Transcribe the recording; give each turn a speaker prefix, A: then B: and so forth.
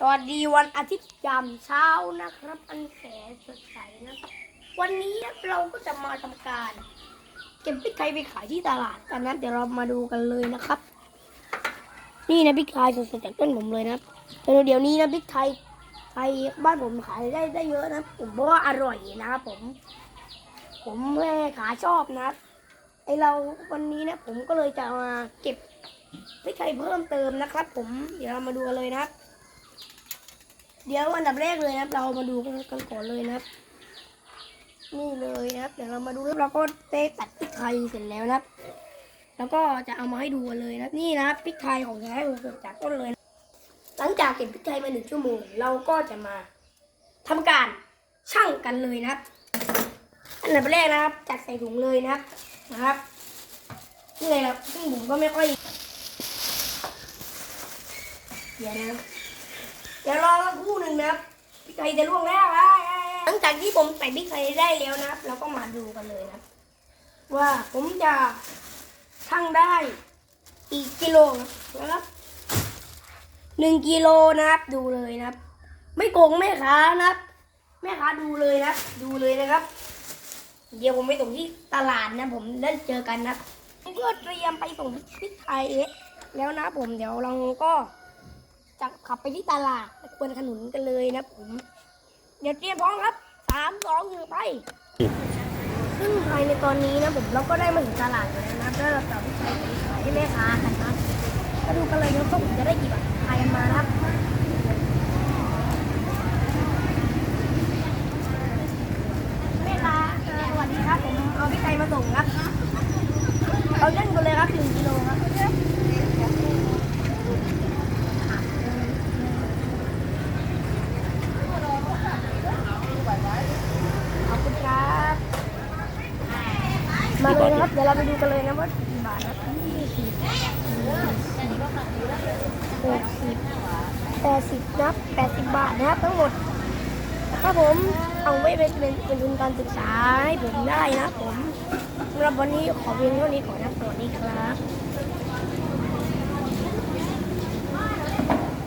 A: สวัสดีวันอาทิตย์ยามเช้านะครับ อันแสนสดใสนะครับ วันนี้เราก็จะมาทำการ เก็บพริกไทยไปขายที่ตลาดกันนะเดี๋ยวเรามาดูกันเลยนะครับ นี่นะพริกไทยสดๆจากต้นผมเลยนะแต่เดี๋ยวนี้นะพริกไทยไทยบ้านผมขายได้ได้เยอะนะผมเพราะว่าอร่อยนะครับผม ผมแม่ขาชอบนะไอเราวันนี้นะ ผมก็เลยจะมาเก็บพริกไทยเพิ่มเติมนะครับ ผมเดี๋ยวเรามาดูกันเลยนะครับ เดี๋ยวอันดับแรกเลยนะครับ เรามาดูกันก่อนเลยนะครับ นี่เลยนะครับ เดี๋ยวเรามาดูแล้วเราก็ได้ตัดพริกไทยเสร็จแล้วนะครับ แล้วก็จะเอามาให้ดูกันเลยนะครับ นี่นะครับพริกไทยของแท้สดจากต้นเลย หลังจากเก็บพริกไทยมาหนึ่งชั่วโมง เราก็จะมาทำการชั่งกันเลยนะครับ อันดับแรกนะครับ จัดใส่ถุงเลยนะครับนะครับนี่เลยครับซึ่งผมก็ไม่ค่อยเดี๋ยวนะครับ ดี๋ยวรอสักครู่หนึ่งนะครับพริกไทยจะล่วงแล้วอะหลังจากที่ผมใส่พริกไทยได้แล้วนะครับเราก็มาดูกันเลยนะ ว่าผมจะชั่งได้กี่กิโลนะครับหนึ่งกิโลนะครับดูเลยนะครับ ไม่โกงแม่ค้านะครับ แม่ค้าดูเลยนะดูเลยนะครับ เดี๋ยวผมไปส่งที่ตลาดนะ ผมได้เจอกันนะผมก็เตรียมไปส่งพริกไทยแล้วนะผมเดี๋ยวเราก็ ขับไปที่ตลาดควนขนุนกันเลยนะผม เดี๋ยวเตรียมพร้อมครับสามสองหนึ่งไป ซึ่งภายในตอนนี้นะผมเราก็ได้มาถึงตลาดแล้วนะครับแล้วเราจะไปขายให้แม่ค้ากันนะมาดูกันเลยนะว่าผมจะได้กี่บาทขายกันมาครับแม่ค้าสวัสดีครับผมเอาพี่ไก่มาส่งครับ เอาเล่นกันเลยครับหนึ่งกิโลครับ ขอบคุณครับ มาเลยนะครับ เดี๋ยวเราไปดูกันเลยนะว่ากี่บาทนะยี่สิบหกสิบแปดสิบนะแปดสิบบาทนะครับทั้งหมดถ้าผมเอาไว้เป็นเป็นเป็นทุนการศึกษาให้ผมได้นะผมสำหรับวันนี้ขอเพียงเท่านี้ก่อนนะสวัสดีครับ